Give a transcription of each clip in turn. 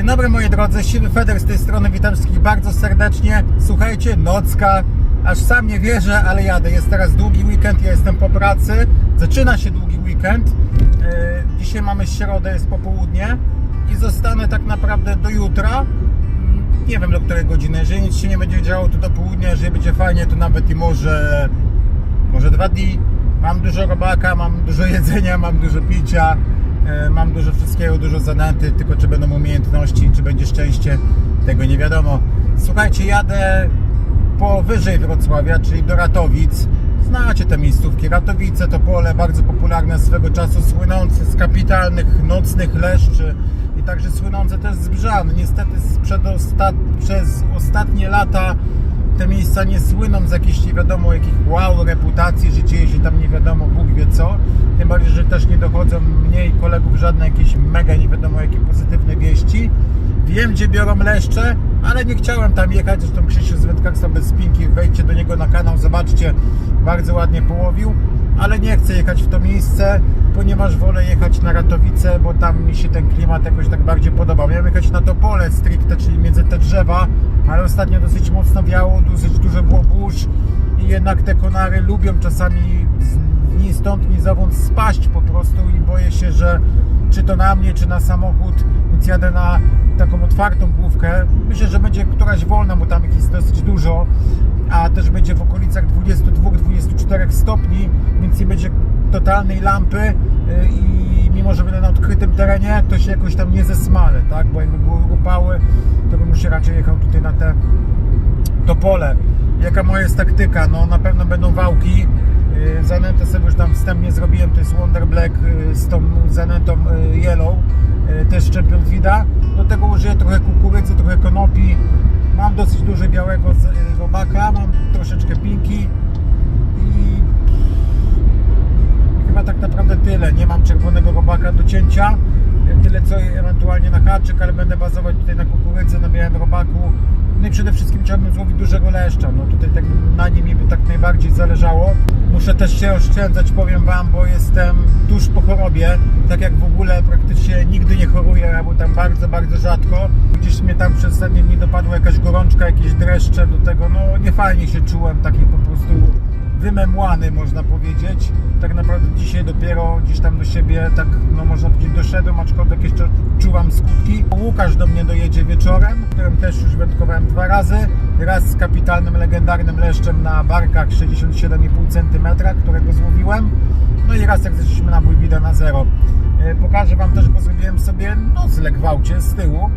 Dzień dobry moi drodzy, Siwy Feder z tej strony, witam wszystkich bardzo serdecznie. Słuchajcie, nocka, aż sam nie wierzę, ale jadę. Jest teraz długi weekend, ja jestem po pracy, zaczyna się długi weekend. Yy, Dzisiaj mamy środę, jest popołudnie i zostanę tak naprawdę do jutra. Mm, Nie wiem do której godziny, jeżeli nic się nie będzie działo to do południa, jeżeli będzie fajnie to nawet i może może dwa dni. Mam dużo robaka, mam dużo jedzenia, mam dużo picia, e, mam dużo wszystkiego, dużo zanęty, tylko czy będą umiejętności, czy będzie szczęście, tego nie wiadomo. Słuchajcie, jadę powyżej Wrocławia, czyli do Ratowic. Znacie te miejscówki. Ratowice to pole bardzo popularne swego czasu, słynące z kapitalnych nocnych leszczy i także słynące też z brzan. Niestety przez ostatnie lata te miejsca nie słyną z jakichś nie wiadomo jakich wow reputacji, że dzieje się tam nie wiadomo Bóg wie co. Tym bardziej, że też nie dochodzą mnie i kolegów żadne jakieś mega nie wiadomo jakie pozytywne wieści. Wiem gdzie biorą leszcze, ale nie chciałem tam jechać. Zresztą Krzysiu z Wędkarstwa bez spinki, wejdźcie do niego na kanał, zobaczcie, bardzo ładnie połowił. Ale nie chcę jechać w to miejsce, ponieważ wolę jechać na Ratowice, bo tam mi się ten klimat jakoś tak bardziej podoba. Miałem jechać na to pole stricte, czyli między te drzewa, ale ostatnio dosyć mocno wiało, dosyć dużo było burz i jednak te konary lubią czasami ni stąd, ni zowąd spaść po prostu i boję się, że czy to na mnie, czy na samochód, więc jadę na taką otwartą główkę. Myślę, że będzie któraś wolna, bo tam ich jest dosyć dużo, a też będzie w okolicach 22-24 stopni, więc nie będzie totalnej lampy y, i mimo, że będę na odkrytym terenie, to się jakoś tam nie zesmalę, tak? Bo jakby były upały, to bym już raczej jechał tutaj na te to pole. Jaka moja jest taktyka? No na pewno będą wałki. Yy, Zanętę sobie już tam wstępnie zrobiłem, to jest Wonder Black yy, z tą zanętą Yellow, też Champion Vida. Do tego użyję trochę kukurydzy, trochę konopi. Mam dosyć dużo białego robaka, mam troszeczkę pinki i chyba tak naprawdę tyle. Nie mam czerwonego robaka do cięcia. Tyle co ewentualnie na haczyk, ale będę bazować tutaj na kukurydzy, na białym robaku. No i przede wszystkim chciałbym złowić dużego leszcza. No tutaj tak na nim mi by tak najbardziej zależało. Muszę też się oszczędzać, powiem Wam, bo jestem tuż po chorobie. Tak jak w ogóle praktycznie nigdy nie choruję, albo tam bardzo, bardzo rzadko. Gdzieś mnie tam przez ostatnie dni dopadła jakaś gorączka, jakieś dreszcze do tego. No nie fajnie się czułem, taki po prostu wymemłany, można powiedzieć. Tak naprawdę dzisiaj dopiero gdzieś tam do siebie, tak no można powiedzieć doszedłem, aczkolwiek jeszcze czuwam skutki. Łukasz do mnie dojedzie wieczorem, którym też już wędkowałem dwa razy. Raz z kapitalnym, legendarnym leszczem na barkach 67,5 cm, którego złowiłem. No i raz jak zeszliśmy na Bójwida na zero. E, Pokażę Wam też, bo zrobiłem sobie nocleg w aucie z tyłu.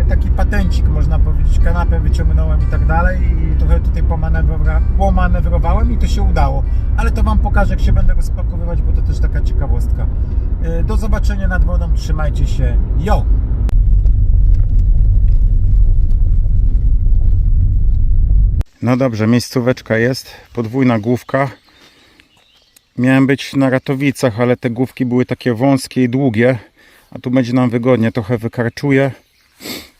E, Taki patencik, można powiedzieć, kanapę wyciągnąłem i tak dalej i trochę tutaj pomanewra, pomanewrowałem i to się udało. Ale to Wam pokażę, jak się będę rozpakowywać, bo to też taka ciekawostka. E, Do zobaczenia nad wodą, trzymajcie się, yo! No dobrze, miejscóweczka jest, podwójna główka. Miałem być na Ratowicach, ale te główki były takie wąskie i długie, a tu będzie nam wygodnie, trochę wykarczuje.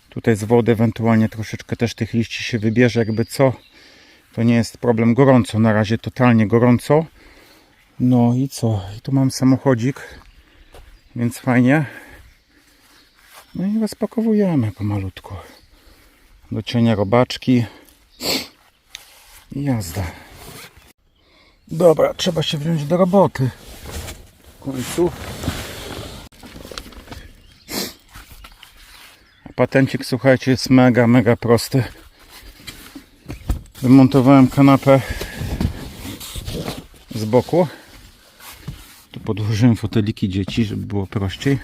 Tutaj z wody ewentualnie troszeczkę też tych liści się wybierze, jakby co. To nie jest problem gorąco, na razie totalnie gorąco. No i co? I tu mam samochodzik, więc fajnie. No i rozpakowujemy pomalutku. Do cienia robaczki i jazda. Dobra, trzeba się wziąć do roboty. W końcu. Patencik, słuchajcie, jest mega, mega prosty. Wymontowałem kanapę z boku. Tu podłożyłem foteliki dzieci, żeby było prościej.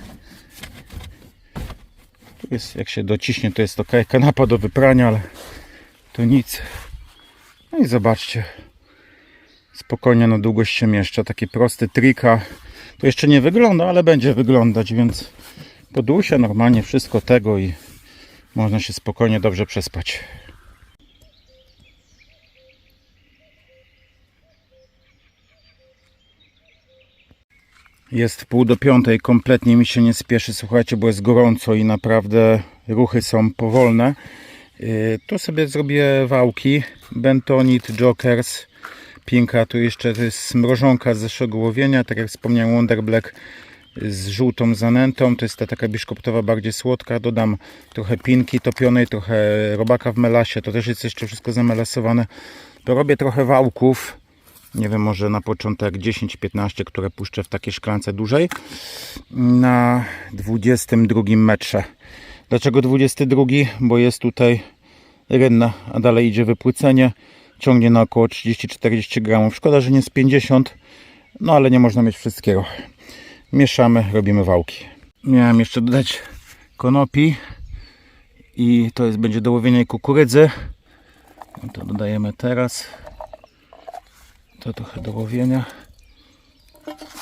Tu jest, jak się dociśnie, to jest ok. Kanapa do wyprania, ale to nic. No i zobaczcie. Spokojnie na długość się mieszcza. Taki prosty trika. To jeszcze nie wygląda, ale będzie wyglądać, więc podusia normalnie wszystko tego i można się spokojnie dobrze przespać. Jest pół do piątej, kompletnie mi się nie spieszy, słuchajcie, bo jest gorąco i naprawdę ruchy są powolne. Yy, Tu sobie zrobię wałki, Bentonit, Jokers, Pinka, tu jeszcze to jest mrożonka zeszłego łowienia, tak jak wspomniałem Wonder Black z żółtą zanętą. To jest ta taka biszkoptowa, bardziej słodka. Dodam trochę pinki topionej, trochę robaka w melasie. To też jest jeszcze wszystko zamelasowane. Porobię trochę wałków. Nie wiem, może na początek 10-15, które puszczę w takiej szklance dużej. Na 22 metrze. Dlaczego 22? Bo jest tutaj rynna, a dalej idzie wypłycenie. Ciągnie na około 30-40 gramów. Szkoda, że nie z 50, no ale nie można mieć wszystkiego. Mieszamy, robimy wałki. Miałem jeszcze dodać konopi i to jest będzie do łowienia kukurydzy. No to dodajemy teraz. To trochę do łowienia.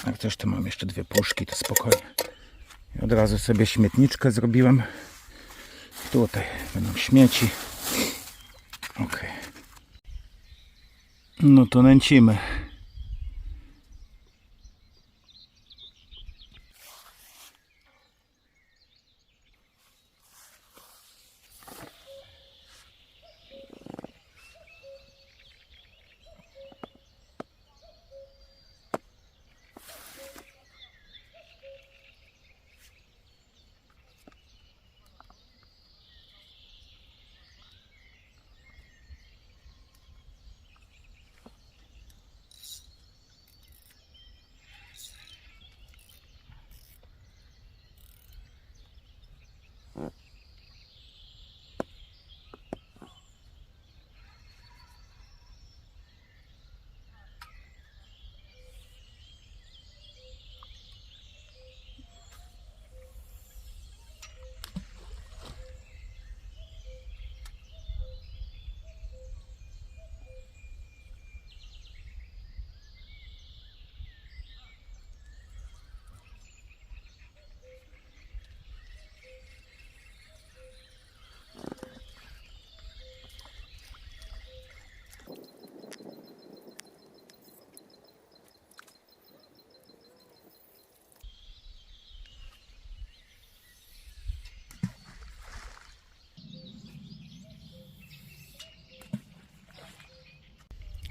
Jak też mam jeszcze dwie puszki, to spokojnie. I od razu sobie śmietniczkę zrobiłem. Tutaj będą śmieci. Ok. No to nęcimy.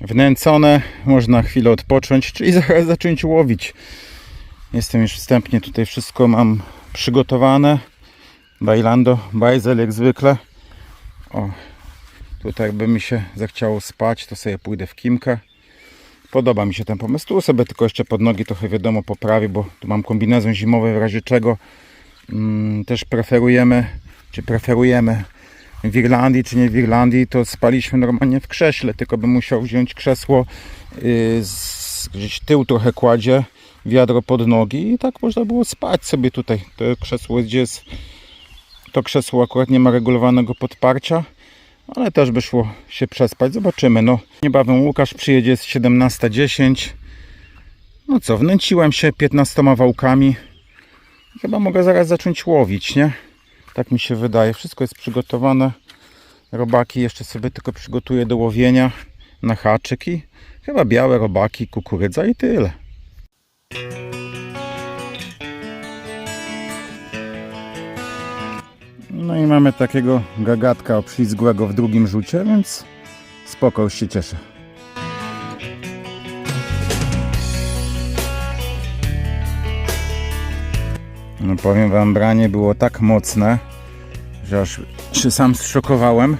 Wnęcone, można chwilę odpocząć, czyli zacząć łowić. Jestem już wstępnie tutaj wszystko mam przygotowane. Bailando, bajzel jak zwykle. O, tutaj jakby mi się zachciało spać, to sobie pójdę w kimkę. Podoba mi się ten pomysł. Tu sobie tylko jeszcze pod nogi trochę wiadomo poprawię, bo tu mam kombinezon zimowy w razie czego. Mm, też preferujemy, czy preferujemy w Irlandii czy nie w Irlandii, to spaliśmy normalnie w krześle, tylko bym musiał wziąć krzesło, yy, z, gdzieś tył trochę kładzie, wiadro pod nogi i tak można było spać sobie tutaj. To krzesło gdzie jest, to krzesło akurat nie ma regulowanego podparcia, ale też by szło się przespać. Zobaczymy. No, niebawem Łukasz przyjedzie, jest 17.10. No co, wnęciłem się 15 wałkami. Chyba mogę zaraz zacząć łowić, nie? Tak mi się wydaje. Wszystko jest przygotowane. Robaki jeszcze sobie tylko przygotuję do łowienia na haczyk i chyba białe robaki, kukurydza i tyle. No i mamy takiego gagatka obślizgłego w drugim rzucie, więc spoko, już się cieszę. No powiem wam, branie było tak mocne, że aż się sam zszokowałem.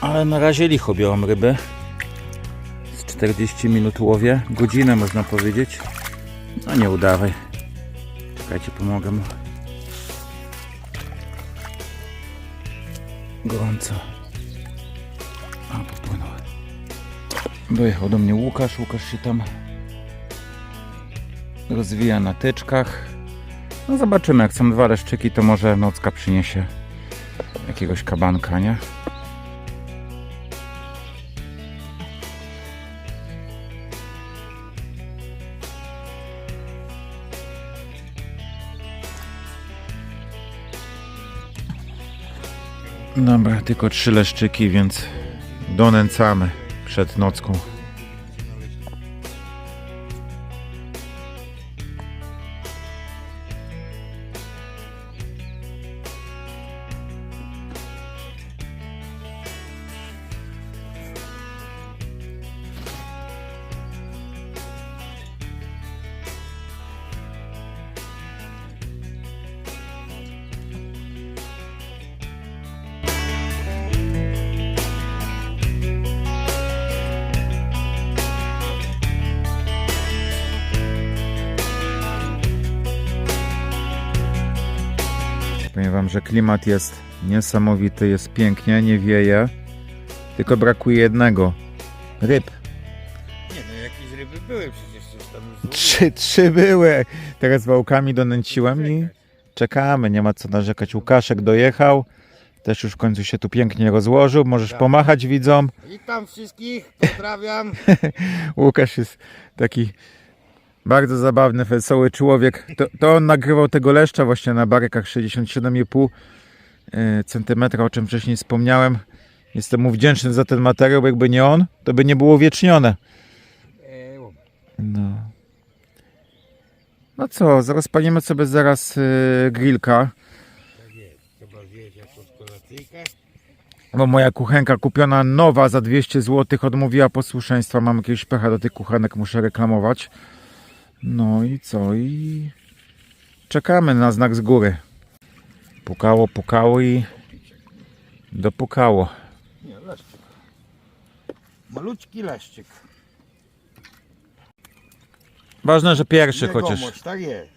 Ale na razie licho biorą ryby. Z 40 minut łowię. Godzinę można powiedzieć. No nie udawaj. Czekajcie, pomogę mu. Gorąco. A, popłynął. Dojechał do mnie Łukasz. Łukasz się tam rozwija na tyczkach. No zobaczymy, jak są dwa leszczyki, to może nocka przyniesie jakiegoś kabanka, nie? Dobra, tylko trzy leszczyki, więc donęcamy przed nocką. Powiem wam, że klimat jest niesamowity, jest pięknie, nie wieje. Tylko brakuje jednego. Ryb. Nie no, jakieś ryby były przecież coś tam już. Trzy, trzy były. Teraz wałkami donęciłem i czekamy. Nie ma co narzekać. Łukaszek dojechał. Też już w końcu się tu pięknie rozłożył. Możesz Tak. pomachać widzom. Witam wszystkich, pozdrawiam. Łukasz jest taki bardzo zabawny, wesoły człowiek. To, to on nagrywał tego leszcza właśnie na barykach 67,5 e, cm, o czym wcześniej wspomniałem. Jestem mu wdzięczny za ten materiał, bo jakby nie on, to by nie było wiecznione. No. No co, rozpalimy sobie zaraz e, grillka, bo moja kuchenka kupiona nowa za 200 zł odmówiła posłuszeństwa. Mam jakiegoś pecha do tych kuchenek, muszę reklamować. No i co? I czekamy na znak z góry. Pukało, pukało i dopukało. Nie, leszczyk. Malutki leszczyk. Ważne, że pierwszy Jegomość, chociaż. tak jest.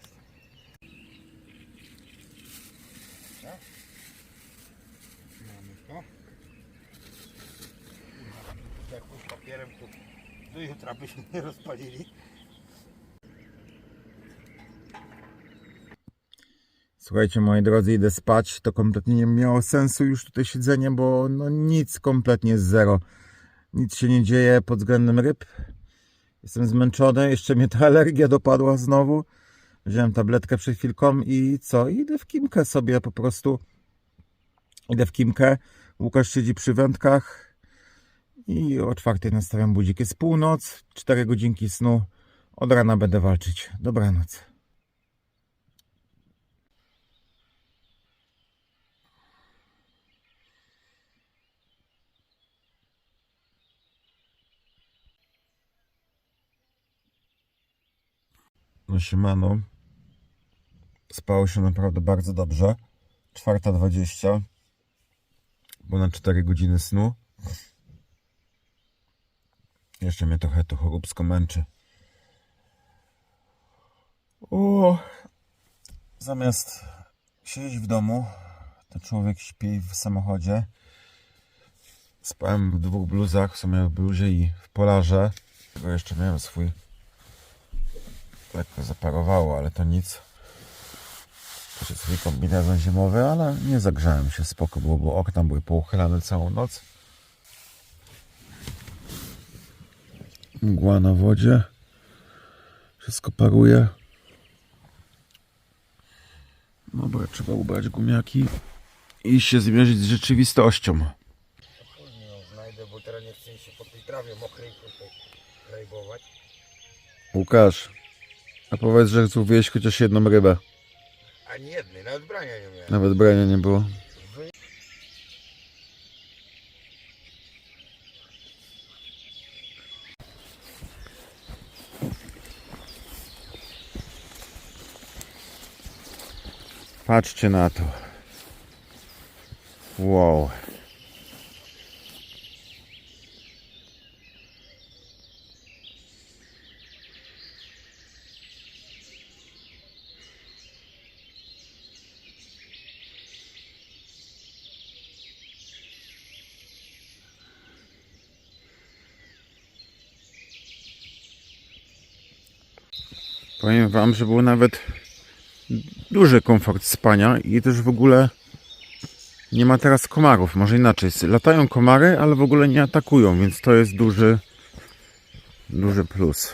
Jakimś papierem tu do jutra byśmy nie rozpalili. Słuchajcie, moi drodzy, idę spać. To kompletnie nie miało sensu już tutaj siedzenie, bo no nic kompletnie jest zero. Nic się nie dzieje pod względem ryb. Jestem zmęczony, jeszcze mnie ta alergia dopadła znowu. Wziąłem tabletkę przed chwilką i co? Idę w kimkę sobie po prostu. Idę w kimkę. Łukasz siedzi przy wędkach i o czwartej nastawiam budzik. Jest północ, 4 godzinki snu. Od rana będę walczyć. Dobranoc. No siemano. Spało się naprawdę bardzo dobrze. 4.20. Ponad 4 godziny snu. Jeszcze mnie trochę to choróbsko męczy. O, zamiast siedzieć w domu, to człowiek śpi w samochodzie. Spałem w dwóch bluzach, w sumie w bluzie i w polarze. Tylko jeszcze miałem swój lekko zaparowało, ale to nic. To jest swój kombinezon zimowy, ale nie zagrzałem się, spoko było, bo okna były pouchylane całą noc. Mgła na wodzie. Wszystko paruje. Dobra, trzeba ubrać gumiaki i się zmierzyć z rzeczywistością. Później ją znajdę, bo teraz nie chcę się po tej trawie mokrej tutaj. Łukasz, a powiedz, że złowiłeś chociaż jedną rybę. Ani jednej, nawet brania nie miałem. Nawet brania nie było. Patrzcie na to. Wow. Powiem wam, że był nawet duży komfort spania i też w ogóle nie ma teraz komarów. Może inaczej. Latają komary, ale w ogóle nie atakują, więc to jest duży, duży plus.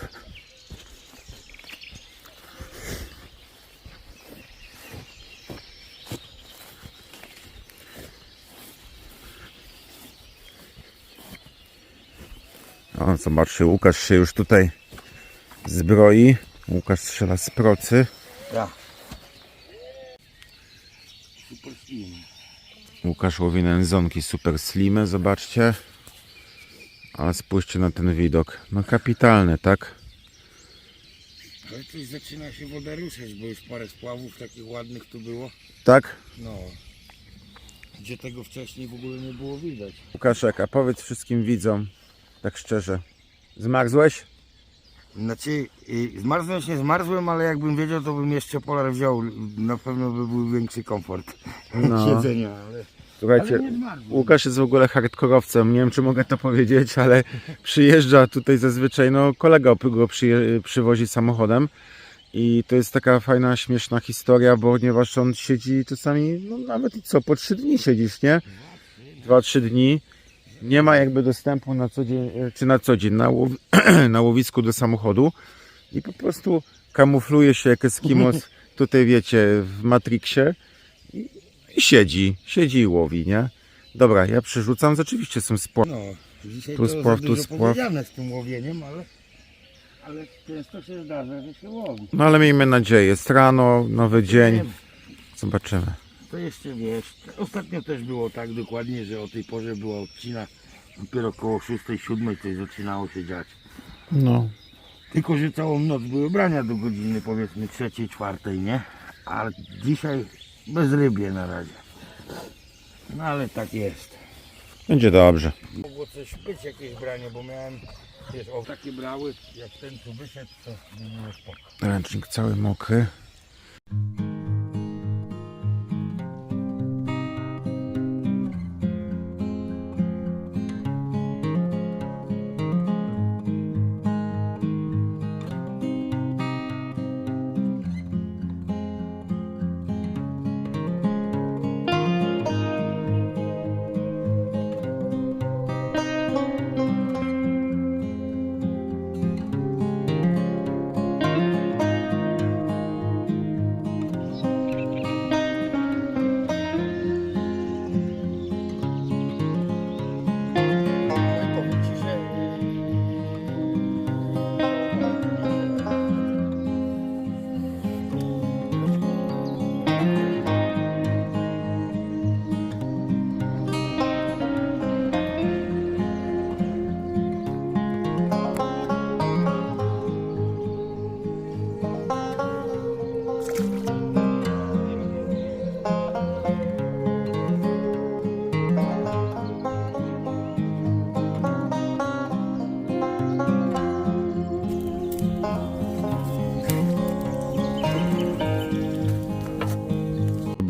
O, zobaczcie, Łukasz się już tutaj zbroi. Łukasz strzela z procy. Ja. Super slim. Łukasz łowi nędzonki super slimy, zobaczcie. Ale spójrzcie na ten widok. No kapitalny, tak? Ale coś zaczyna się woda ruszać, bo już parę spławów takich ładnych tu było. Tak? No. Gdzie tego wcześniej w ogóle nie było widać. Łukaszek, a powiedz wszystkim widzom, tak szczerze. Zmarzłeś? Znaczy, y, zmarznąć nie zmarzłem, ale jakbym wiedział, to bym jeszcze polar wziął. Na pewno by był większy komfort No. siedzenia, ale, Słuchajcie. Łukasz jest w ogóle hardkorowcem, nie wiem czy mogę to powiedzieć, ale przyjeżdża tutaj zazwyczaj, no kolega go przyje, przywozi samochodem i to jest taka fajna, śmieszna historia, ponieważ on siedzi czasami, no nawet i co, po trzy dni siedzisz, nie? Dwa, trzy dni. Nie ma jakby dostępu na co dzień, czy na co dzień, na, łow, na łowisku do samochodu i po prostu kamufluje się jak Eskimos, tutaj wiecie, w Matrixie i, i siedzi, siedzi i łowi, nie? Dobra, ja przerzucam, rzeczywiście są spore. No, dzisiaj Tu to spław, tu spław. z tym łowieniem, ale, ale często się zdarza, że się łowi. No ale miejmy nadzieję, jest rano, nowy dzień, zobaczymy. To jeszcze wiesz, ostatnio też było tak dokładnie, że o tej porze była odcina, dopiero około 6-7 coś zaczynało się dziać. No, Tylko, że całą noc były brania do godziny powiedzmy 3-4, nie? A dzisiaj bez rybie na razie. No ale tak jest. będzie dobrze. Mogło coś być jakieś branie, bo miałem wiesz, o takie brały, jak ten tu wyszedł, to nie było spoko. Ręcznik cały mokry.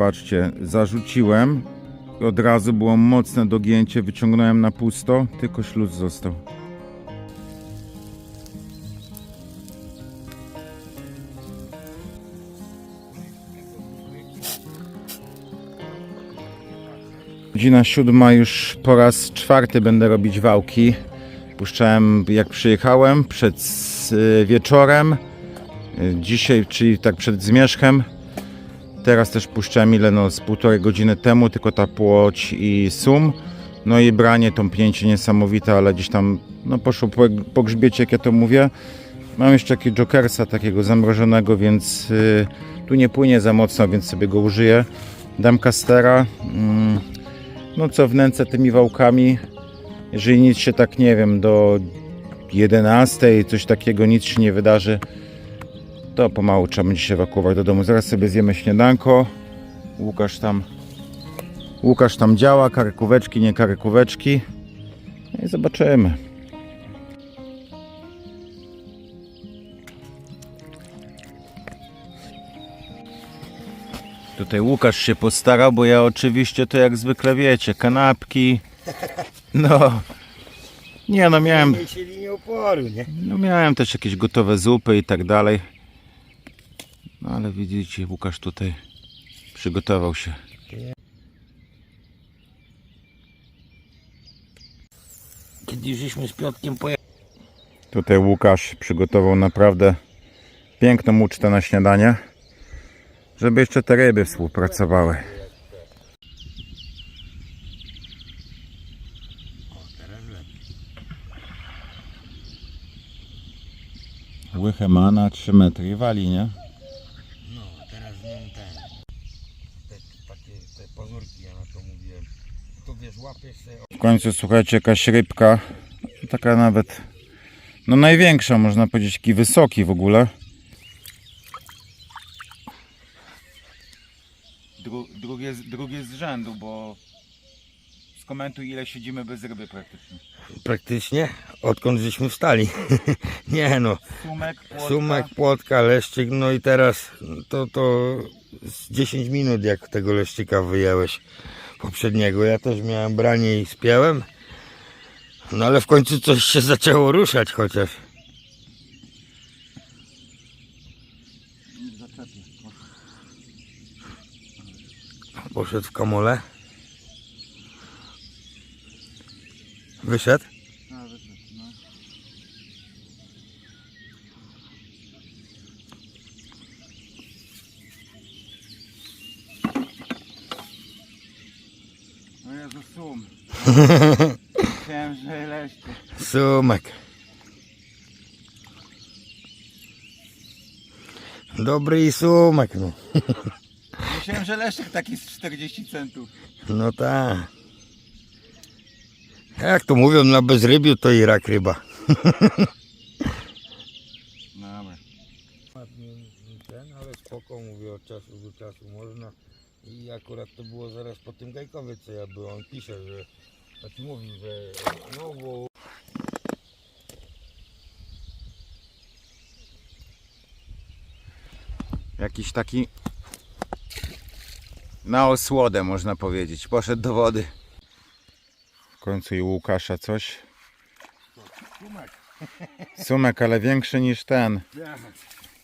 Zobaczcie, zarzuciłem. Od razu było mocne dogięcie, wyciągnąłem na pusto, tylko śluz został. Godzina siódma, już po raz czwarty będę robić wałki. Puszczałem jak przyjechałem, przed y, wieczorem, y, dzisiaj, czyli tak przed zmierzchem. Teraz też puszczałem ile no z półtorej godziny temu, tylko ta płoć i sum. No i branie, tąpnięcie niesamowite, ale gdzieś tam no poszło po, po grzbiecie, jak ja to mówię. Mam jeszcze takiego jokersa takiego zamrożonego, więc y, tu nie płynie za mocno, więc sobie go użyję. Dam kastera. Mm, no co wnęcę tymi wałkami. Jeżeli nic się tak, nie wiem, do 11, coś takiego, nic się nie wydarzy, to pomału trzeba będzie się ewakuować do domu. Zaraz sobie zjemy śniadanko. Łukasz tam Łukasz tam działa, karkóweczki, nie karkóweczki. No I zobaczymy. Tutaj Łukasz się postarał, bo ja oczywiście to jak zwykle wiecie, kanapki. No. Nie no miałem no miałem też jakieś gotowe zupy i tak dalej. No ale widzicie, Łukasz tutaj przygotował się. Kiedy żeśmy z Piotkiem pojechali, Tutaj Łukasz przygotował naprawdę piękną ucztę na śniadanie, żeby jeszcze te ryby współpracowały. Łychę ma na 3 metry wali, nie? no teraz znam ten, te, takie te pazurki, ja na to mówiłem. To wiesz, łapiesz się W końcu słuchajcie, jakaś rybka, taka nawet, no największa można powiedzieć, taki wysoki w ogóle. Dru, drugie, z- drugie z rzędu, bo skomentuj ile siedzimy bez ryby praktycznie. Praktycznie odkąd żeśmy wstali. nie no, Sumek, płotka. sumek, płotka, leszczyk, no i teraz to, to z 10 minut jak tego leszczyka wyjęłeś poprzedniego. Ja też miałem branie i spiałem. No ale w końcu coś się zaczęło ruszać chociaż. Poszedł w kamole. Wyszedł? No Jezu, sum. Myślałem, że leszcze. Sumek. Dobry i sumek, no. Myślałem, że leszczyk taki z 40 centów. No tak. Jak to mówią, na bezrybiu to i rak ryba. Dobra. Ten, ale spoko, mówię od czasu do czasu można. I akurat to było zaraz po tym gajkowie, co ja byłem. On pisze, że znaczy mówił, że no bo Jakiś taki na osłodę można powiedzieć. Poszedł do wody. W końcu i Łukasza coś. sumek. Sumek, ale większy niż ten.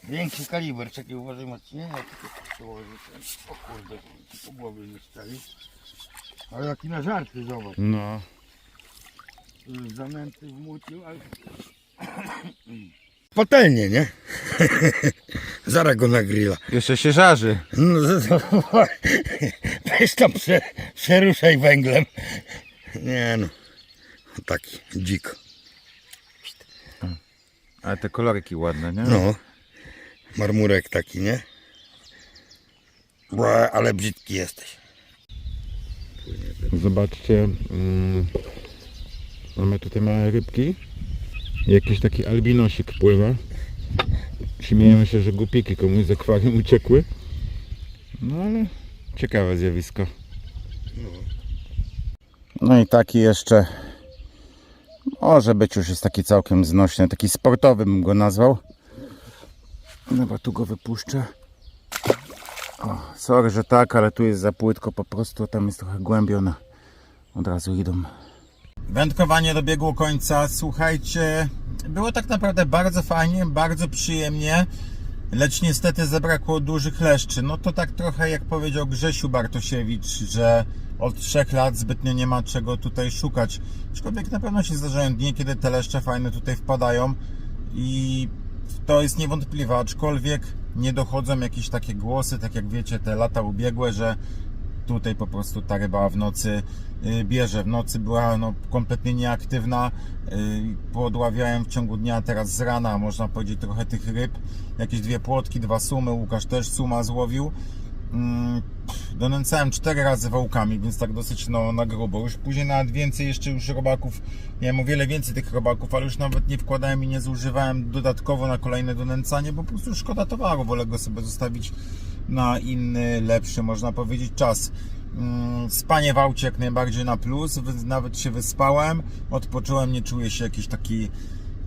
Większy kaliber, czekaj, uważaj ten. O kurde, po głowie nie stali. Ale jaki na żarty, zobacz. No. Zanęty wmucił, ale... Patelnie, nie? Zaraz go na grilla. Jeszcze się żarzy. No to, weź tam prze, przeruszaj węglem. Nie no, taki dzik. Ale te koloryki ładne, nie? No, marmurek taki, nie? Bła, ale brzydki jesteś. Zobaczcie, mm, mamy tutaj małe rybki. Jakiś taki albinosik pływa. Śmieją się, że głupiki komuś z akwarium uciekły. No ale ciekawe zjawisko. No i taki jeszcze może być już jest taki całkiem znośny, taki sportowy bym go nazwał. Dobra, tu go wypuszczę. O, sorry, że tak, ale tu jest za płytko po prostu, tam jest trochę głębiona. Od razu idą. Wędkowanie dobiegło końca. Słuchajcie, było tak naprawdę bardzo fajnie, bardzo przyjemnie, lecz niestety zabrakło dużych leszczy. No to tak trochę jak powiedział Grzesiu Bartosiewicz, że od trzech lat zbytnio nie ma czego tutaj szukać. Aczkolwiek na pewno się zdarzają dni, kiedy te leszcze fajne tutaj wpadają i to jest niewątpliwe, aczkolwiek nie dochodzą jakieś takie głosy, tak jak wiecie, te lata ubiegłe, że tutaj po prostu ta ryba w nocy y, bierze. W nocy była no, kompletnie nieaktywna. y, Podławiałem w ciągu dnia teraz z rana, można powiedzieć, trochę tych ryb. Jakieś dwie płotki, dwa sumy. Łukasz też suma złowił. Mm, Donęcałem cztery razy wałkami, więc tak dosyć no, na grubo. Już później nawet więcej jeszcze już robaków, miałem o wiele więcej tych robaków, ale już nawet nie wkładałem i nie zużywałem dodatkowo na kolejne donęcanie, bo po prostu szkoda towaru, wolę go sobie zostawić na inny, lepszy, można powiedzieć, czas. Mm, Spanie w aucie jak najbardziej na plus, nawet się wyspałem, odpocząłem, nie czuję się jakiś taki,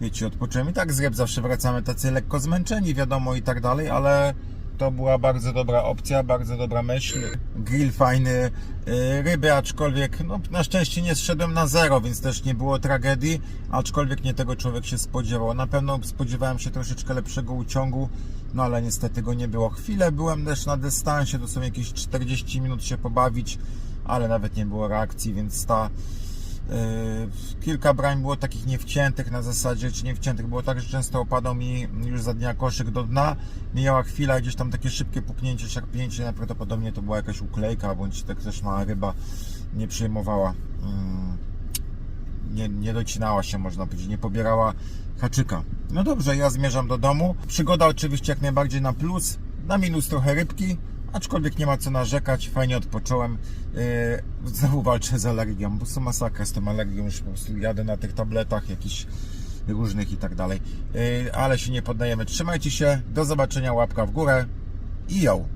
wiecie, odpocząłem. I tak z zawsze wracamy tacy lekko zmęczeni, wiadomo i tak dalej, ale to była bardzo dobra opcja, bardzo dobra myśl. Grill fajny, yy, ryby, aczkolwiek no, na szczęście nie zszedłem na zero, więc też nie było tragedii, aczkolwiek nie tego człowiek się spodziewał. Na pewno spodziewałem się troszeczkę lepszego uciągu, no ale niestety go nie było. Chwilę byłem też na dystansie, to są jakieś 40 minut się pobawić, ale nawet nie było reakcji, więc ta Kilka brań było takich niewciętych na zasadzie, czy niewciętych. Było tak, że często opadał mi już za dnia koszyk do dna. Mijała chwila, gdzieś tam takie szybkie puknięcie, szarpnięcie. Najprawdopodobniej to była jakaś uklejka, bądź tak też mała ryba nie przejmowała. mm, Nie, nie docinała się, można powiedzieć, nie pobierała haczyka. No dobrze, ja zmierzam do domu. Przygoda oczywiście jak najbardziej na plus, na minus trochę rybki, aczkolwiek nie ma co narzekać, fajnie odpocząłem. Yy, znowu walczę z alergią, bo są masakra z tą alergią, już po prostu jadę na tych tabletach jakichś różnych i tak dalej. Yy, ale się nie poddajemy. Trzymajcie się, do zobaczenia, łapka w górę i ją.